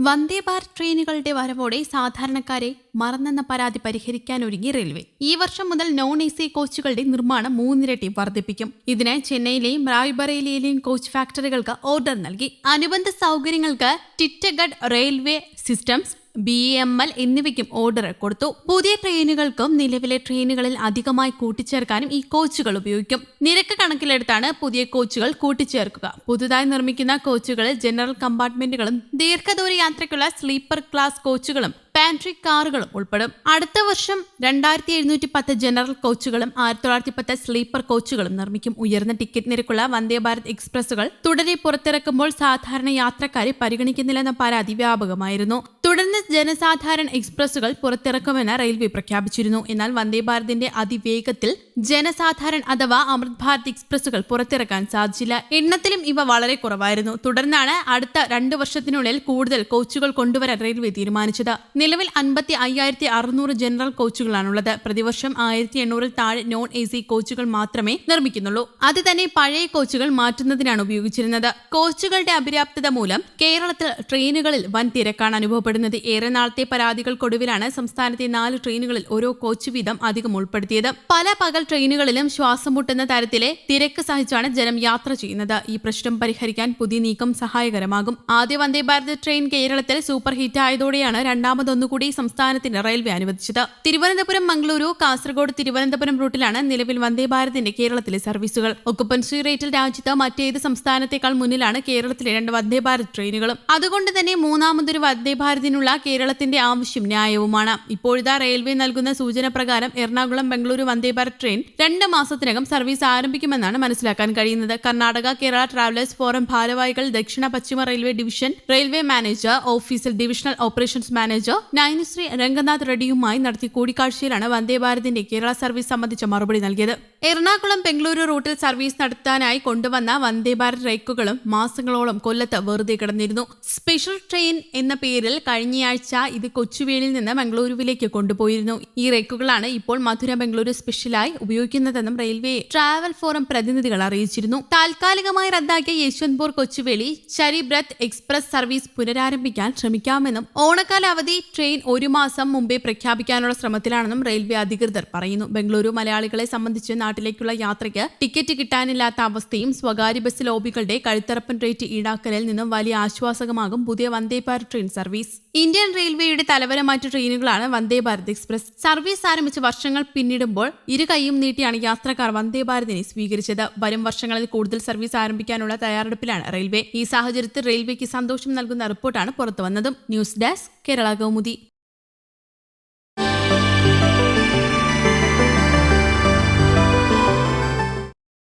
വന്ദേ ഭാരത് ട്രെയിനുകളുടെ വരവോടെ സാധാരണക്കാരെ മറന്നെന്ന പരാതി പരിഹരിക്കാനൊരുങ്ങി റെയിൽവേ. ഈ വർഷം മുതൽ നോൺ എ സി കോച്ചുകളുടെ നിർമ്മാണം മൂന്നിരട്ടി വർദ്ധിപ്പിക്കും. ഇതിനായി ചെന്നൈയിലെയും റായ്ബറയിലെയും കോച്ച് ഫാക്ടറികൾക്ക് ഓർഡർ നൽകി. അനുബന്ധ സൗകര്യങ്ങൾക്ക് Titagarh railway systems B M L എന്നിവയ്ക്കും ഓർഡർ കൊടുത്തു. പുതിയ ട്രെയിനുകൾക്കും നിലവിലെ ട്രെയിനുകളിൽ അധികമായി കൂട്ടിച്ചേർക്കാനും ഈ കോച്ചുകൾ ഉപയോഗിക്കും. നിരക്ക് കണക്കിലെടുത്താണ് പുതിയ കോച്ചുകൾ കൂട്ടിച്ചേർക്കുക. പുതുതായി നിർമ്മിക്കുന്ന കോച്ചുകളിൽ ജനറൽ കമ്പാർട്ട്മെന്റുകളും ദീർഘദൂര യാത്രയ്ക്കുള്ള സ്ലീപ്പർ ക്ലാസ് കോച്ചുകളും പാൻട്രി കാറുകളും ഉൾപ്പെടും. അടുത്ത വർഷം രണ്ടായിരത്തി എഴുന്നൂറ്റി പത്ത് ജനറൽ കോച്ചുകളും ആയിരത്തി തൊള്ളായിരത്തി പത്ത് സ്ലീപ്പർ കോച്ചുകളും നിർമ്മിക്കും. ഉയർന്ന ടിക്കറ്റ് നിരക്കുള്ള വന്ദേ ഭാരത് എക്സ്പ്രസുകൾ തുടരെ പുറത്തിറക്കുമ്പോൾ സാധാരണ യാത്രക്കാരെ പരിഗണിക്കുന്നില്ലെന്ന പരാതി വ്യാപകമായിരുന്നു. തുടർന്ന് ജനസാധാരണ എക്സ്പ്രസുകൾ പുറത്തിറക്കുമെന്ന് റെയിൽവേ പ്രഖ്യാപിച്ചിരുന്നു. എന്നാൽ വന്ദേ ഭാരതിന്റെ അതിവേഗത്തിൽ ജനസാധാരണ അഥവാ അമൃത് ഭാരത് എക്സ്പ്രസുകൾ പുറത്തിറക്കാൻ സാധിച്ചില്ല. എണ്ണത്തിലും ഇവ വളരെ കുറവായിരുന്നു. തുടർന്നാണ് അടുത്ത രണ്ടു വർഷത്തിനുള്ളിൽ കൂടുതൽ കോച്ചുകൾ കൊണ്ടുവരാൻ റെയിൽവേ തീരുമാനിച്ചത്. നിലവിൽ അൻപത്തി അയ്യായിരത്തി അറുന്നൂറ് ജനറൽ കോച്ചുകളാണുള്ളത്. പ്രതിവർഷം ആയിരത്തി എണ്ണൂറിൽ താഴെ നോൺ എ സി കോച്ചുകൾ മാത്രമേ നിർമ്മിക്കുന്നുള്ളൂ. അത് തന്നെ പഴയ കോച്ചുകൾ മാറ്റുന്നതിനാണ് ഉപയോഗിച്ചിരുന്നത്. കോച്ചുകളുടെ അപര്യാപ്തത മൂലം കേരളത്തിൽ ട്രെയിനുകളിൽ വൻ തിരക്കാണ് അനുഭവപ്പെടുന്നത്. ഏറെ നാളത്തെ പരാതികൾക്കൊടുവിലാണ് സംസ്ഥാനത്തെ നാല് ട്രെയിനുകളിൽ ഓരോ കോച്ച് വീതം അധികം ഉൾപ്പെടുത്തിയത്. പല പകൽ ട്രെയിനുകളിലും ശ്വാസം മുട്ടുന്ന തരത്തിലെ തിരക്ക് സഹിച്ചാണ് ജനം യാത്ര ചെയ്യുന്നത്. ഈ പ്രശ്നം പരിഹരിക്കാൻ പുതിയ നീക്കം സഹായകരമാകും. ആദ്യ വന്ദേ ഭാരത് ട്രെയിൻ കേരളത്തിൽ സൂപ്പർ ഹിറ്റ് ആയതോടെയാണ് രണ്ടാമതൊന്നുകൂടി സംസ്ഥാനത്തിന് റെയിൽവേ അനുവദിച്ചത്. തിരുവനന്തപുരം മംഗളൂരു കാസർഗോഡ് തിരുവനന്തപുരം റൂട്ടിലാണ് നിലവിൽ വന്ദേ ഭാരതിന്റെ കേരളത്തിലെ സർവീസുകൾ. ഒക്കുപ്പൻസി റേറ്റിൽ രാജ്യത്ത് മറ്റേത് സംസ്ഥാനത്തേക്കാൾ മുന്നിലാണ് കേരളത്തിലെ രണ്ട് വന്ദേ ഭാരത് ട്രെയിനുകളും. അതുകൊണ്ട് തന്നെ മൂന്നാമതൊരു വന്ദേ ഭാരതിനുള്ള കേരളത്തിന്റെ ആവശ്യം ന്യായവുമാണ്. ഇപ്പോഴിതാ റെയിൽവേ നൽകുന്ന സൂചന പ്രകാരം എറണാകുളം ബംഗളൂരു വന്ദേ ഭാരത് ട്രെയിൻ രണ്ട് മാസത്തിനകം സർവീസ് ആരംഭിക്കുമെന്നാണ് മനസ്സിലാക്കാൻ കഴിയുന്നത്. കർണാടക കേരള ട്രാവലേഴ്സ് ഫോറം ഭാരവാഹികൾ ദക്ഷിണ പശ്ചിമ റെയിൽവേ ഡിവിഷൻ റെയിൽവേ മാനേജർ ഓഫീസിൽ divisional operations manager Nayanashree Ranganath റെഡ്ഡിയുമായി നടത്തിയ കൂടിക്കാഴ്ചയിലാണ് വന്ദേ ഭാരതിന്റെ കേരള സർവീസ് സംബന്ധിച്ച മറുപടി നൽകിയത്. എറണാകുളം ബംഗളൂരു റൂട്ടിൽ സർവീസ് നടത്താനായി കൊണ്ടുവന്ന വന്ദേ ഭാരത് റേക്കുകളും മാസങ്ങളോളം കൊല്ലത്ത് വെറുതെ കിടന്നിരുന്നു. സ്പെഷ്യൽ ട്രെയിൻ എന്ന പേരിൽ കഴിഞ്ഞയാഴ്ച ഇത് കൊച്ചുവേളിയിൽ നിന്ന് ബംഗളൂരുവിലേക്ക് കൊണ്ടുപോയിരുന്നു. ഈ റേക്കുകളാണ് ഇപ്പോൾ മധുര ബംഗളൂരു സ്പെഷ്യലായി ഉപയോഗിക്കുന്നതെന്നും റെയിൽവേ ട്രാവൽ ഫോറം പ്രതിനിധികൾ അറിയിച്ചിരുന്നു. താൽക്കാലികമായി റദ്ദാക്കിയ യശ്വന്ത്പൂർ കൊച്ചുവേളി ശരിബ്രത് എക്സ്പ്രസ് സർവീസ് പുനരാരംഭിക്കാൻ ശ്രമിക്കാമെന്നും ഓണക്കാല അവധി ട്രെയിൻ ഒരു മാസം മുമ്പേ പ്രഖ്യാപിക്കാനുള്ള ശ്രമത്തിലാണെന്നും റെയിൽവേ അധികൃതർ പറയുന്നു. ബംഗളൂരു മലയാളികളെ സംബന്ധിച്ച് നാട്ടിലേക്കുള്ള യാത്രയ്ക്ക് ടിക്കറ്റ് കിട്ടാനില്ലാത്ത അവസ്ഥയും സ്വകാര്യ ബസ് ലോബികളുടെ കഴുത്തറപ്പൻ റേറ്റ് ഈടാക്കലിൽ നിന്നും വലിയ ആശ്വാസകമാകും പുതിയ Vande Bharat train service. Indian റെയിൽവേയുടെ തലവരമാറ്റ ട്രെയിനുകളാണ് വന്ദേ ഭാരത് എക്സ്പ്രസ്. സർവീസ് ആരംഭിച്ച് വർഷങ്ങൾ പിന്നിടുമ്പോൾ ഇരു കൈയും നീട്ടിയാണ് യാത്രക്കാർ വന്ദേ ഭാരതിനെ സ്വീകരിച്ചത്. വരും വർഷങ്ങളിൽ കൂടുതൽ സർവീസ് ആരംഭിക്കാനുള്ള തയ്യാറെടുപ്പിലാണ് റെയിൽവേ. ഈ സാഹചര്യത്തിൽ റെയിൽവേക്ക് സന്തോഷം നൽകുന്ന റിപ്പോർട്ടാണ് പുറത്തുവന്നതും. News desk Kerala Kaumudi.